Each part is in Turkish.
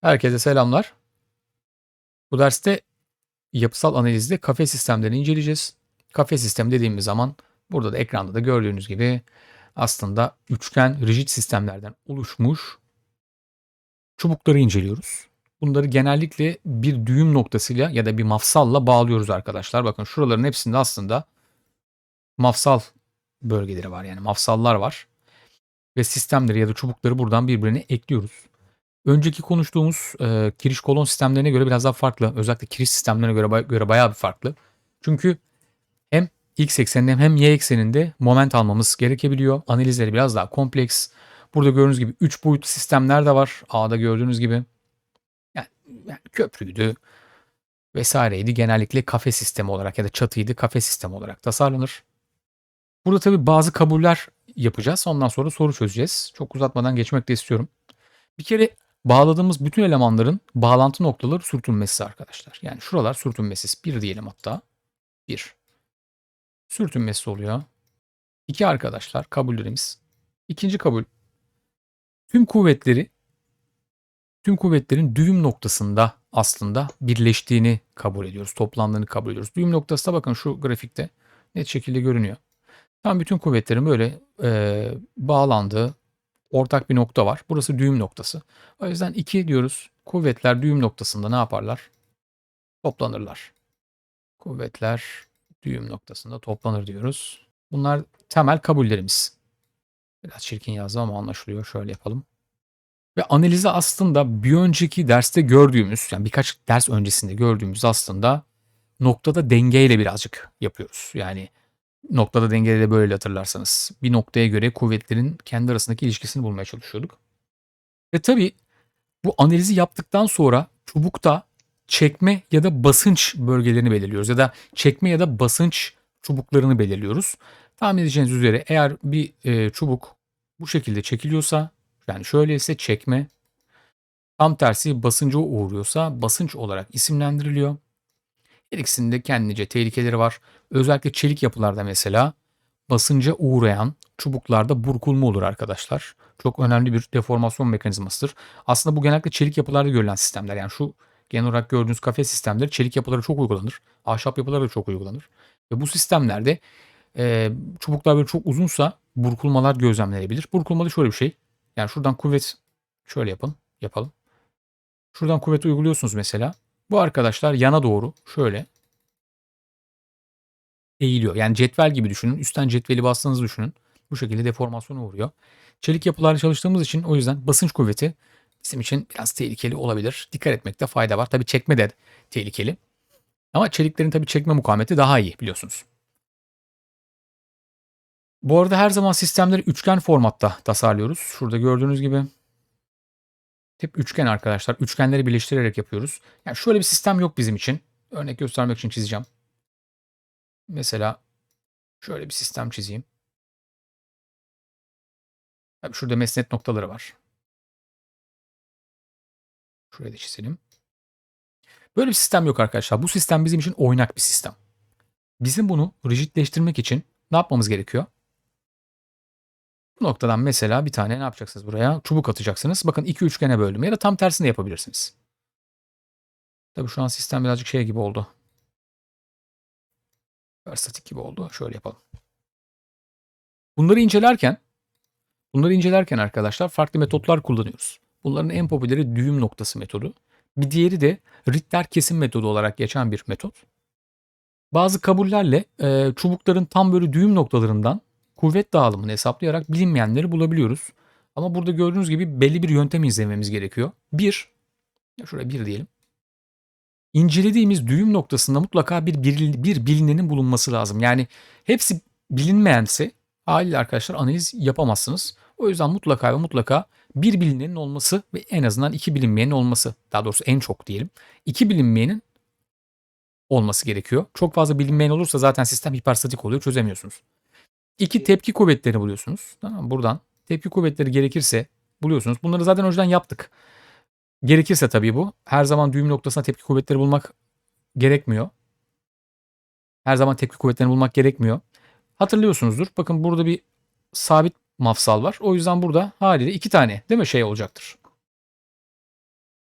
Herkese selamlar. Bu derste yapısal analizde kafe sistemlerini inceleyeceğiz. Kafe sistem dediğimiz zaman burada da ekranda da gördüğünüz gibi aslında üçgen rigid sistemlerden oluşmuş çubukları inceliyoruz. Bunları genellikle bir düğüm noktasıyla ya da bir mafsalla bağlıyoruz arkadaşlar. Bakın şuraların hepsinde aslında mafsal bölgeleri var yani mafsallar var. Ve sistemleri ya da çubukları buradan birbirine ekliyoruz. Önceki konuştuğumuz e, kiriş kolon sistemlerine göre biraz daha farklı. Özellikle kiriş sistemlerine göre, göre bayağı bir farklı. Çünkü hem x ekseninde hem y ekseninde moment almamız gerekebiliyor. Analizleri biraz daha kompleks. Burada gördüğünüz gibi 3 boyutlu sistemler de var. A'da gördüğünüz gibi. Yani, yani köprüydü vesaireydi. Genellikle kafe sistemi olarak ya da çatıydı kafe sistemi olarak tasarlanır. Burada tabii bazı kabuller yapacağız. Ondan sonra soru çözeceğiz. Çok uzatmadan geçmek de istiyorum. Bir kere bağladığımız bütün elemanların bağlantı noktaları sürtünmesi arkadaşlar. Yani şuralar sürtünmesiz. Bir diyelim hatta. Bir. Sürtünmesi oluyor. İki arkadaşlar kabullerimiz. İkinci kabul. Tüm kuvvetleri tüm kuvvetlerin düğüm noktasında aslında birleştiğini kabul ediyoruz. Toplandığını kabul ediyoruz. Düğüm noktası da bakın şu grafikte net şekilde görünüyor. Tam bütün kuvvetlerin böyle e, bağlandığı ortak bir nokta var. Burası düğüm noktası. O yüzden 2 diyoruz. Kuvvetler düğüm noktasında ne yaparlar? Toplanırlar. Kuvvetler düğüm noktasında toplanır diyoruz. Bunlar temel kabullerimiz. Biraz çirkin yazdım ama anlaşılıyor. Şöyle yapalım. Ve analizi aslında bir önceki derste gördüğümüz, yani birkaç ders öncesinde gördüğümüz aslında noktada dengeyle birazcık yapıyoruz. Yani Noktada dengede de böyle hatırlarsanız. Bir noktaya göre kuvvetlerin kendi arasındaki ilişkisini bulmaya çalışıyorduk. Ve tabii bu analizi yaptıktan sonra çubukta çekme ya da basınç bölgelerini belirliyoruz. Ya da çekme ya da basınç çubuklarını belirliyoruz. Tahmin edeceğiniz üzere eğer bir e, çubuk bu şekilde çekiliyorsa yani şöyle ise çekme tam tersi basınca uğruyorsa basınç olarak isimlendiriliyor. Her ikisinin kendince tehlikeleri var. Özellikle çelik yapılarda mesela basınca uğrayan çubuklarda burkulma olur arkadaşlar. Çok önemli bir deformasyon mekanizmasıdır. Aslında bu genellikle çelik yapılarda görülen sistemler. Yani şu genel olarak gördüğünüz kafe sistemleri çelik yapılara çok uygulanır. Ahşap yapılara da çok uygulanır. Ve bu sistemlerde e, çubuklar böyle çok uzunsa burkulmalar gözlemlenebilir. Burkulma da şöyle bir şey. Yani şuradan kuvvet şöyle yapın. Yapalım. Şuradan kuvvet uyguluyorsunuz mesela. Bu arkadaşlar yana doğru şöyle eğiliyor. Yani cetvel gibi düşünün. Üstten cetveli bastığınızı düşünün. Bu şekilde deformasyona uğruyor. Çelik yapılarla çalıştığımız için o yüzden basınç kuvveti bizim için biraz tehlikeli olabilir. Dikkat etmekte fayda var. Tabii çekme de tehlikeli. Ama çeliklerin tabii çekme mukavemeti daha iyi biliyorsunuz. Bu arada her zaman sistemleri üçgen formatta tasarlıyoruz. Şurada gördüğünüz gibi hep üçgen arkadaşlar. Üçgenleri birleştirerek yapıyoruz. Yani şöyle bir sistem yok bizim için. Örnek göstermek için çizeceğim. Mesela şöyle bir sistem çizeyim. Tabii şurada mesnet noktaları var. Şuraya da çizelim. Böyle bir sistem yok arkadaşlar. Bu sistem bizim için oynak bir sistem. Bizim bunu rigidleştirmek için ne yapmamız gerekiyor? Bu noktadan mesela bir tane ne yapacaksınız buraya? Çubuk atacaksınız. Bakın iki üçgene böldüm. Ya da tam tersini de yapabilirsiniz. Tabii şu an sistem birazcık şey gibi oldu. Statik gibi oldu. Şöyle yapalım. Bunları incelerken bunları incelerken arkadaşlar farklı metotlar kullanıyoruz. Bunların en popüleri düğüm noktası metodu. Bir diğeri de Ritter kesim metodu olarak geçen bir metot. Bazı kabullerle e, çubukların tam böyle düğüm noktalarından kuvvet dağılımını hesaplayarak bilinmeyenleri bulabiliyoruz. Ama burada gördüğünüz gibi belli bir yöntem izlememiz gerekiyor. Bir, şuraya bir diyelim. İncelediğimiz düğüm noktasında mutlaka bir, bir, bir bilinenin bulunması lazım. Yani hepsi bilinmeyense haliyle arkadaşlar analiz yapamazsınız. O yüzden mutlaka ve mutlaka bir bilinenin olması ve en azından iki bilinmeyenin olması. Daha doğrusu en çok diyelim. iki bilinmeyenin olması gerekiyor. Çok fazla bilinmeyen olursa zaten sistem hiperstatik oluyor çözemiyorsunuz. İki tepki kuvvetleri buluyorsunuz. Tamam Buradan tepki kuvvetleri gerekirse buluyorsunuz. Bunları zaten önceden yaptık. Gerekirse tabii bu. Her zaman düğüm noktasına tepki kuvvetleri bulmak gerekmiyor. Her zaman tepki kuvvetlerini bulmak gerekmiyor. Hatırlıyorsunuzdur. Bakın burada bir sabit mafsal var. O yüzden burada haliyle iki tane değil mi şey olacaktır.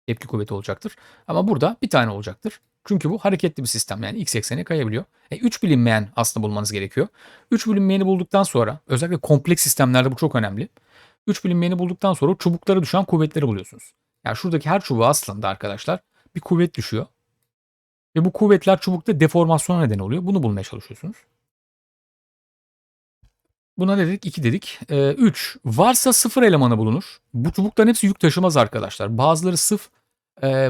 tepki kuvveti olacaktır. Ama burada bir tane olacaktır. Çünkü bu hareketli bir sistem yani x eksene kayabiliyor. E, 3 bilinmeyen aslında bulmanız gerekiyor. 3 bilinmeyeni bulduktan sonra özellikle kompleks sistemlerde bu çok önemli. 3 bilinmeyeni bulduktan sonra çubuklara düşen kuvvetleri buluyorsunuz. Yani şuradaki her çubuğa aslında arkadaşlar bir kuvvet düşüyor. Ve bu kuvvetler çubukta deformasyona neden oluyor. Bunu bulmaya çalışıyorsunuz. Buna ne dedik? 2 dedik. 3. Ee, varsa sıfır elemanı bulunur. Bu çubukların hepsi yük taşımaz arkadaşlar. Bazıları sıf e,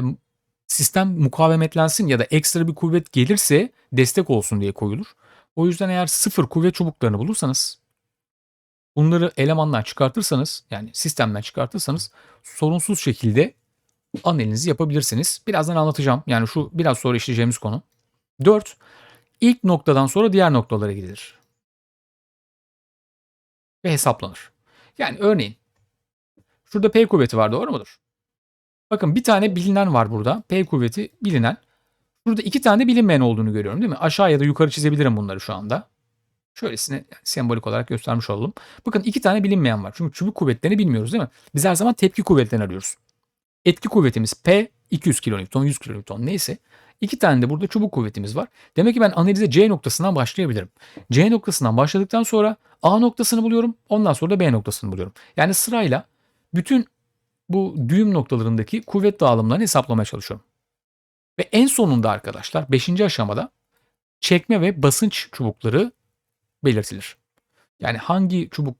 sistem mukavemetlensin ya da ekstra bir kuvvet gelirse destek olsun diye koyulur. O yüzden eğer sıfır kuvvet çubuklarını bulursanız bunları elemandan çıkartırsanız yani sistemden çıkartırsanız sorunsuz şekilde analizinizi yapabilirsiniz. Birazdan anlatacağım. Yani şu biraz sonra işleyeceğimiz konu. 4. İlk noktadan sonra diğer noktalara gidilir. Ve hesaplanır. Yani örneğin şurada P kuvveti var doğru mudur? Bakın bir tane bilinen var burada. P kuvveti bilinen. Burada iki tane bilinmeyen olduğunu görüyorum değil mi? Aşağı ya da yukarı çizebilirim bunları şu anda. Şöylesine sembolik olarak göstermiş olalım. Bakın iki tane bilinmeyen var. Çünkü çubuk kuvvetlerini bilmiyoruz değil mi? Biz her zaman tepki kuvvetlerini arıyoruz. Etki kuvvetimiz P 200 kN, 100 kN neyse. İki tane de burada çubuk kuvvetimiz var. Demek ki ben analize C noktasından başlayabilirim. C noktasından başladıktan sonra A noktasını buluyorum. Ondan sonra da B noktasını buluyorum. Yani sırayla bütün bu düğüm noktalarındaki kuvvet dağılımlarını hesaplamaya çalışıyorum. Ve en sonunda arkadaşlar 5. aşamada çekme ve basınç çubukları belirtilir. Yani hangi çubuk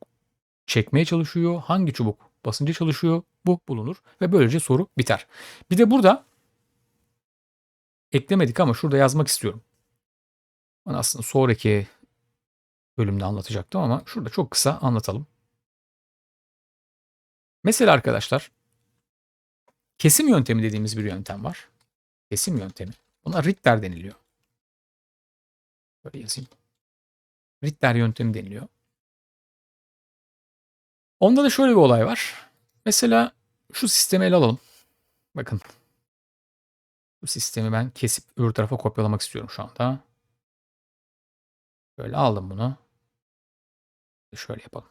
çekmeye çalışıyor, hangi çubuk basınca çalışıyor bu bulunur ve böylece soru biter. Bir de burada eklemedik ama şurada yazmak istiyorum. Ben aslında sonraki bölümde anlatacaktım ama şurada çok kısa anlatalım. Mesela arkadaşlar kesim yöntemi dediğimiz bir yöntem var. Kesim yöntemi. Buna Ritter deniliyor. Böyle yazayım. Ritter yöntemi deniliyor. Onda da şöyle bir olay var. Mesela şu sistemi ele alalım. Bakın. Bu sistemi ben kesip öbür tarafa kopyalamak istiyorum şu anda. Böyle aldım bunu. Şöyle yapalım.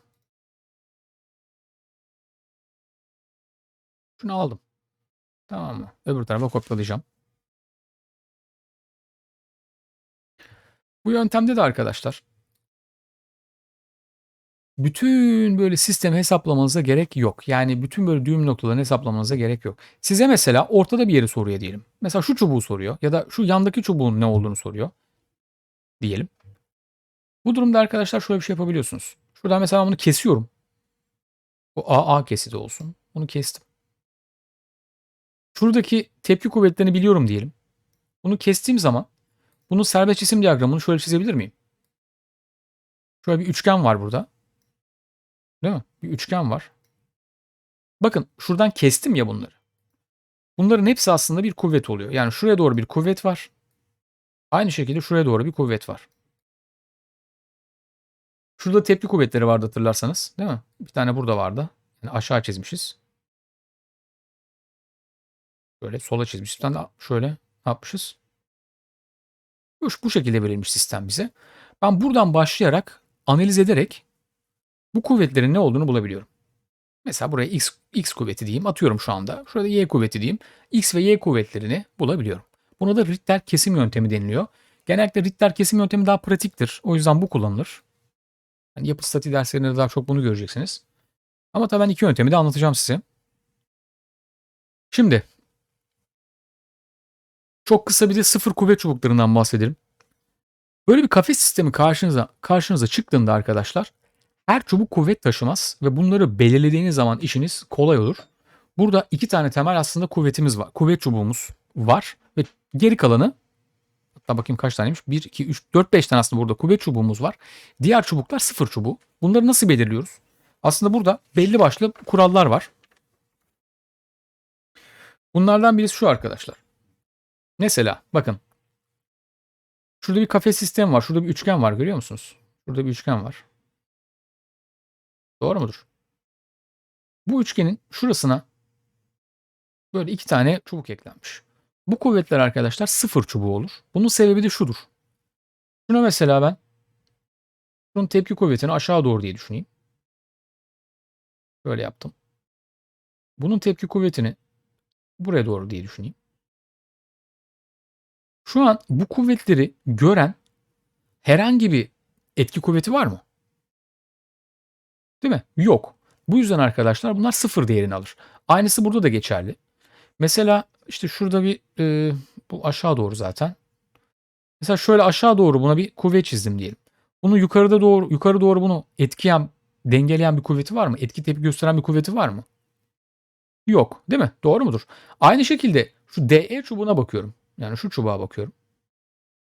Şunu aldım. Tamam mı? Öbür tarafa kopyalayacağım. Bu yöntemde de arkadaşlar bütün böyle sistemi hesaplamanıza gerek yok. Yani bütün böyle düğüm noktalarını hesaplamanıza gerek yok. Size mesela ortada bir yeri soruyor diyelim. Mesela şu çubuğu soruyor ya da şu yandaki çubuğun ne olduğunu soruyor diyelim. Bu durumda arkadaşlar şöyle bir şey yapabiliyorsunuz. Şuradan mesela bunu kesiyorum. Bu AA kesidi olsun. Bunu kestim. Şuradaki tepki kuvvetlerini biliyorum diyelim. Bunu kestiğim zaman bunun serbest cisim diyagramını şöyle çizebilir miyim? Şöyle bir üçgen var burada. Değil mi? Bir üçgen var. Bakın şuradan kestim ya bunları. Bunların hepsi aslında bir kuvvet oluyor. Yani şuraya doğru bir kuvvet var. Aynı şekilde şuraya doğru bir kuvvet var. Şurada tepki kuvvetleri vardı hatırlarsanız. Değil mi? Bir tane burada vardı. Yani aşağı çizmişiz. Böyle sola çizmişiz. Bir tane şöyle yapmışız. Bu, şekilde verilmiş sistem bize. Ben buradan başlayarak analiz ederek bu kuvvetlerin ne olduğunu bulabiliyorum. Mesela buraya x, x kuvveti diyeyim atıyorum şu anda. Şurada y kuvveti diyeyim. x ve y kuvvetlerini bulabiliyorum. Buna da Ritter kesim yöntemi deniliyor. Genellikle Ritter kesim yöntemi daha pratiktir. O yüzden bu kullanılır. Yani yapı statiği derslerinde daha çok bunu göreceksiniz. Ama tabii ben iki yöntemi de anlatacağım size. Şimdi çok kısa bir de sıfır kuvvet çubuklarından bahsedelim. Böyle bir kafes sistemi karşınıza karşınıza çıktığında arkadaşlar her çubuk kuvvet taşımaz ve bunları belirlediğiniz zaman işiniz kolay olur. Burada iki tane temel aslında kuvvetimiz var. Kuvvet çubuğumuz var ve geri kalanı hatta bakayım kaç taneymiş? 1, 2, 3, 4, 5 tane aslında burada kuvvet çubuğumuz var. Diğer çubuklar sıfır çubuğu. Bunları nasıl belirliyoruz? Aslında burada belli başlı kurallar var. Bunlardan birisi şu arkadaşlar. Mesela bakın. Şurada bir kafes sistemi var. Şurada bir üçgen var görüyor musunuz? Burada bir üçgen var. Doğru mudur? Bu üçgenin şurasına böyle iki tane çubuk eklenmiş. Bu kuvvetler arkadaşlar sıfır çubuğu olur. Bunun sebebi de şudur. Şuna mesela ben bunun tepki kuvvetini aşağı doğru diye düşüneyim. Böyle yaptım. Bunun tepki kuvvetini Buraya doğru diye düşüneyim. Şu an bu kuvvetleri gören herhangi bir etki kuvveti var mı? Değil mi? Yok. Bu yüzden arkadaşlar bunlar sıfır değerini alır. Aynısı burada da geçerli. Mesela işte şurada bir e, bu aşağı doğru zaten. Mesela şöyle aşağı doğru buna bir kuvvet çizdim diyelim. Bunu yukarıda doğru yukarı doğru bunu etkileyen, dengeleyen bir kuvveti var mı? Etki tepki gösteren bir kuvveti var mı? Yok, değil mi? Doğru mudur? Aynı şekilde şu DE çubuğuna bakıyorum. Yani şu çubuğa bakıyorum.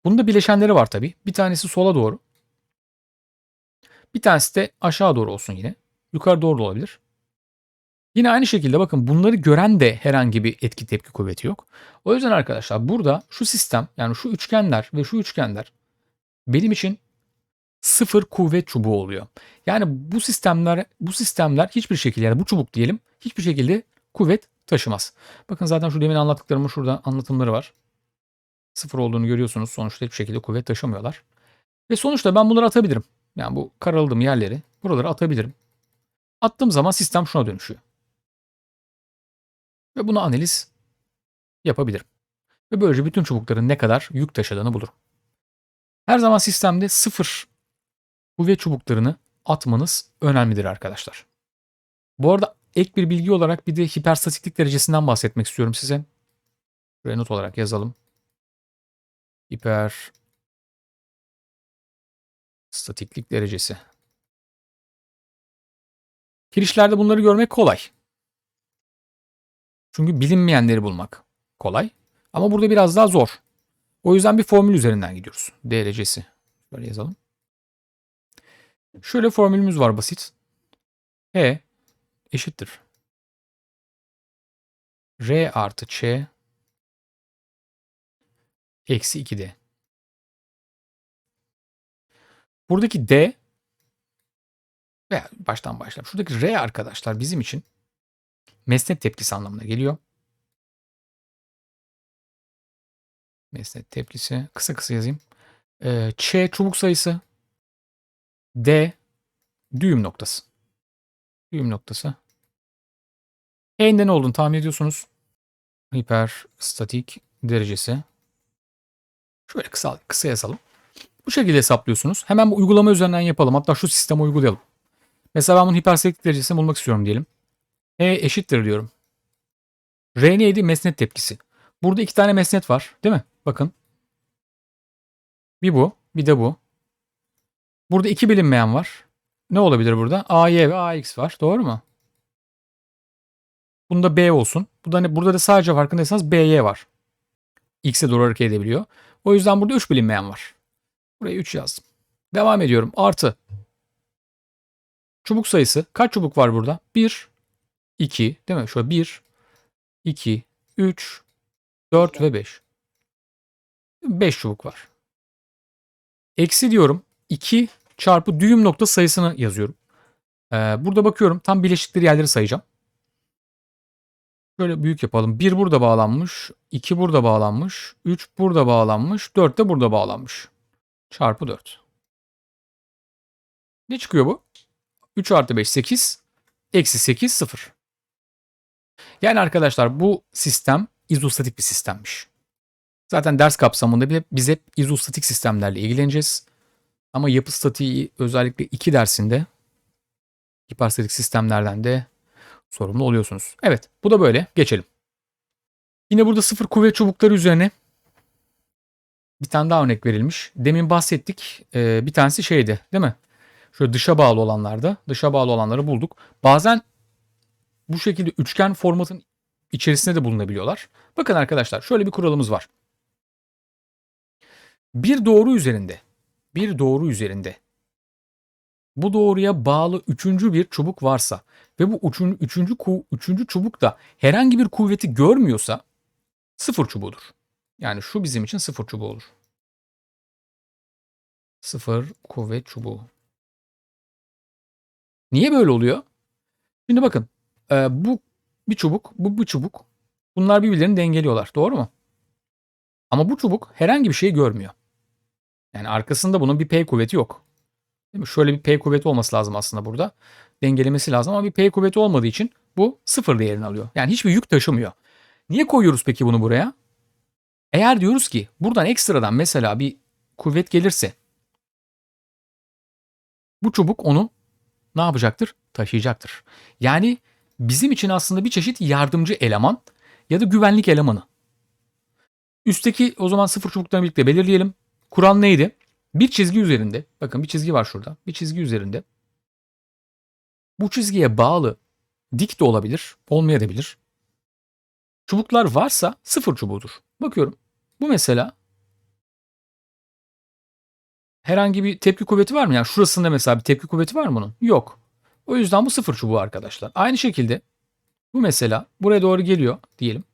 Bunda bileşenleri var tabii. Bir tanesi sola doğru. Bir tanesi de aşağı doğru olsun yine. Yukarı doğru da olabilir. Yine aynı şekilde bakın bunları gören de herhangi bir etki tepki kuvveti yok. O yüzden arkadaşlar burada şu sistem yani şu üçgenler ve şu üçgenler benim için sıfır kuvvet çubuğu oluyor. Yani bu sistemler bu sistemler hiçbir şekilde yani bu çubuk diyelim hiçbir şekilde kuvvet taşımaz. Bakın zaten şu demin anlattıklarımın şurada anlatımları var. Sıfır olduğunu görüyorsunuz. Sonuçta hiçbir şekilde kuvvet taşımıyorlar. Ve sonuçta ben bunları atabilirim. Yani bu karaladığım yerleri buraları atabilirim. Attığım zaman sistem şuna dönüşüyor. Ve bunu analiz yapabilirim. Ve böylece bütün çubukların ne kadar yük taşıdığını bulurum. Her zaman sistemde sıfır kuvvet çubuklarını atmanız önemlidir arkadaşlar. Bu arada ek bir bilgi olarak bir de hiperstatiklik derecesinden bahsetmek istiyorum size. Buraya not olarak yazalım. Hiper statiklik derecesi. Kirişlerde bunları görmek kolay. Çünkü bilinmeyenleri bulmak kolay. Ama burada biraz daha zor. O yüzden bir formül üzerinden gidiyoruz. Derecesi. Böyle yazalım. Şöyle formülümüz var basit. E eşittir. R artı Ç eksi 2D. Buradaki D veya baştan başlayalım. Şuradaki R arkadaşlar bizim için mesnet tepkisi anlamına geliyor. Mesnet tepkisi. Kısa kısa yazayım. Ee, Ç çubuk sayısı. D düğüm noktası. Düğüm noktası. E'inde ne olduğunu tahmin ediyorsunuz. Hiperstatik derecesi. Şöyle kısa, kısa yazalım. Bu şekilde hesaplıyorsunuz. Hemen bu uygulama üzerinden yapalım. Hatta şu sistemi uygulayalım. Mesela ben bunun hiperstatik derecesini bulmak istiyorum diyelim. E eşittir diyorum. R neydi? Mesnet tepkisi. Burada iki tane mesnet var. Değil mi? Bakın. Bir bu. Bir de bu. Burada iki bilinmeyen var. Ne olabilir burada? AY ve AX var. Doğru mu? Bunda B olsun. Bu da ne? Burada da sadece farkındaysanız BY var. X'e doğru hareket edebiliyor. O yüzden burada 3 bilinmeyen var. Buraya 3 yazdım. Devam ediyorum. Artı. Çubuk sayısı. Kaç çubuk var burada? 1, 2 değil mi? Şöyle 1, 2, 3, 4 ve 5. 5 çubuk var. Eksi diyorum. 2 çarpı düğüm nokta sayısını yazıyorum. Ee, burada bakıyorum. Tam bileşikleri yerleri sayacağım. Şöyle büyük yapalım. 1 burada bağlanmış. 2 burada bağlanmış. 3 burada bağlanmış. 4 de burada bağlanmış. Çarpı 4. Ne çıkıyor bu? 3 artı 5 8. Eksi 8 0. Yani arkadaşlar bu sistem izostatik bir sistemmiş. Zaten ders kapsamında biz hep izostatik sistemlerle ilgileneceğiz. Ama yapı statiği özellikle 2 dersinde hiperstatik sistemlerden de sorumlu oluyorsunuz. Evet bu da böyle. Geçelim. Yine burada sıfır kuvvet çubukları üzerine bir tane daha örnek verilmiş. Demin bahsettik. Ee, bir tanesi şeydi değil mi? Şöyle dışa bağlı olanlarda. Dışa bağlı olanları bulduk. Bazen bu şekilde üçgen formatın içerisinde de bulunabiliyorlar. Bakın arkadaşlar şöyle bir kuralımız var. Bir doğru üzerinde bir doğru üzerinde bu doğruya bağlı üçüncü bir çubuk varsa ve bu üçüncü, üçüncü, üçüncü çubuk da herhangi bir kuvveti görmüyorsa sıfır çubuğudur. Yani şu bizim için sıfır çubuğu olur. Sıfır kuvvet çubuğu. Niye böyle oluyor? Şimdi bakın e, bu bir çubuk, bu bir çubuk. Bunlar birbirlerini dengeliyorlar. Doğru mu? Ama bu çubuk herhangi bir şey görmüyor. Yani arkasında bunun bir P kuvveti yok. Şöyle bir P kuvveti olması lazım aslında burada. Dengelemesi lazım ama bir P kuvveti olmadığı için bu sıfır değerini alıyor. Yani hiçbir yük taşımıyor. Niye koyuyoruz peki bunu buraya? Eğer diyoruz ki buradan ekstradan mesela bir kuvvet gelirse bu çubuk onu ne yapacaktır? Taşıyacaktır. Yani bizim için aslında bir çeşit yardımcı eleman ya da güvenlik elemanı. Üstteki o zaman sıfır çubuklarını birlikte belirleyelim. Kural neydi? Bir çizgi üzerinde, bakın bir çizgi var şurada. Bir çizgi üzerinde. Bu çizgiye bağlı dik de olabilir, olmayabilir. Çubuklar varsa sıfır çubuğudur. Bakıyorum. Bu mesela herhangi bir tepki kuvveti var mı? Yani şurasında mesela bir tepki kuvveti var mı bunun? Yok. O yüzden bu sıfır çubuğu arkadaşlar. Aynı şekilde bu mesela buraya doğru geliyor diyelim.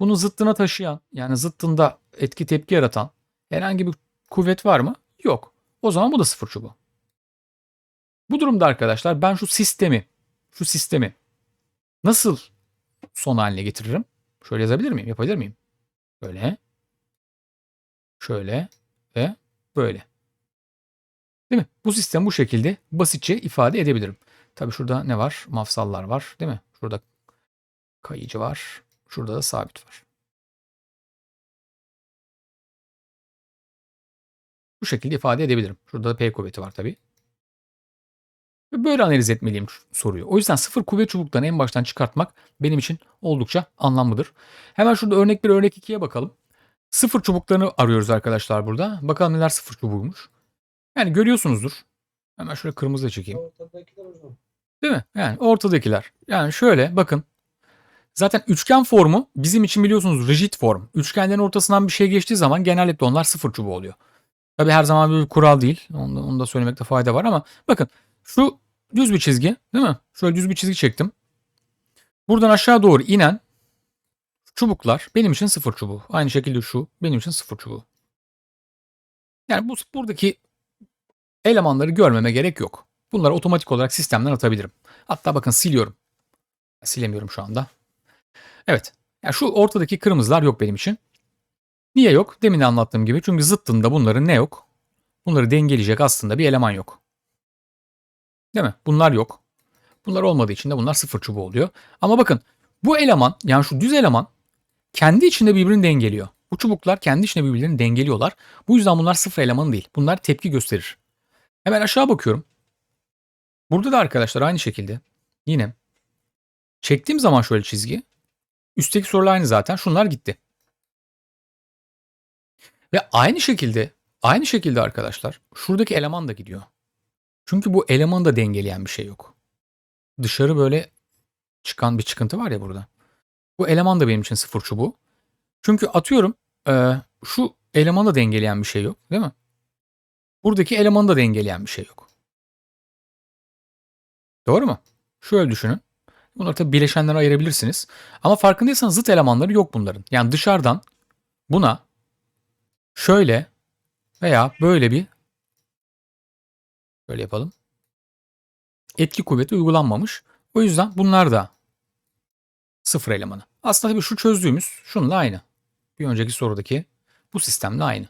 Bunu zıttına taşıyan yani zıttında etki tepki yaratan herhangi bir kuvvet var mı? Yok. O zaman bu da sıfır çubuğu. Bu durumda arkadaşlar ben şu sistemi şu sistemi nasıl son haline getiririm? Şöyle yazabilir miyim? Yapabilir miyim? Böyle. Şöyle ve böyle. Değil mi? Bu sistemi bu şekilde basitçe ifade edebilirim. Tabii şurada ne var? Mafsallar var değil mi? Şurada kayıcı var. Şurada da sabit var. Bu şekilde ifade edebilirim. Şurada da P kuvveti var tabii. Ve böyle analiz etmeliyim soruyu. O yüzden sıfır kuvvet çubuklarını en baştan çıkartmak benim için oldukça anlamlıdır. Hemen şurada örnek 1, örnek 2'ye bakalım. Sıfır çubuklarını arıyoruz arkadaşlar burada. Bakalım neler sıfır çubuğuymuş. Yani görüyorsunuzdur. Hemen şöyle kırmızı çekeyim. Değil mi? Yani ortadakiler. Yani şöyle bakın. Zaten üçgen formu bizim için biliyorsunuz rigid form. Üçgenlerin ortasından bir şey geçtiği zaman genellikle onlar sıfır çubuğu oluyor. Tabi her zaman bir kural değil. Onu da, onu da söylemekte fayda var ama bakın şu düz bir çizgi değil mi? Şöyle düz bir çizgi çektim. Buradan aşağı doğru inen çubuklar benim için sıfır çubuğu. Aynı şekilde şu benim için sıfır çubuğu. Yani bu buradaki elemanları görmeme gerek yok. Bunları otomatik olarak sistemden atabilirim. Hatta bakın siliyorum. Silemiyorum şu anda. Evet. Yani şu ortadaki kırmızılar yok benim için. Niye yok? Demin de anlattığım gibi. Çünkü zıttında bunların ne yok? Bunları dengeleyecek aslında bir eleman yok. Değil mi? Bunlar yok. Bunlar olmadığı için de bunlar sıfır çubuğu oluyor. Ama bakın bu eleman yani şu düz eleman kendi içinde birbirini dengeliyor. Bu çubuklar kendi içinde birbirlerini dengeliyorlar. Bu yüzden bunlar sıfır elemanı değil. Bunlar tepki gösterir. Hemen aşağı bakıyorum. Burada da arkadaşlar aynı şekilde yine çektiğim zaman şöyle çizgi üstteki sorular aynı zaten. Şunlar gitti. Ve aynı şekilde aynı şekilde arkadaşlar şuradaki eleman da gidiyor. Çünkü bu elemanı da dengeleyen bir şey yok. Dışarı böyle çıkan bir çıkıntı var ya burada. Bu eleman da benim için sıfır çubuğu. Çünkü atıyorum e, şu elemanı da dengeleyen bir şey yok değil mi? Buradaki elemanı da dengeleyen bir şey yok. Doğru mu? Şöyle düşünün. Bunları tabii bileşenlere ayırabilirsiniz. Ama farkındaysanız zıt elemanları yok bunların. Yani dışarıdan buna şöyle veya böyle bir böyle yapalım. Etki kuvveti uygulanmamış. O yüzden bunlar da sıfır elemanı. Aslında tabii şu çözdüğümüz şununla aynı. Bir önceki sorudaki bu sistemle aynı.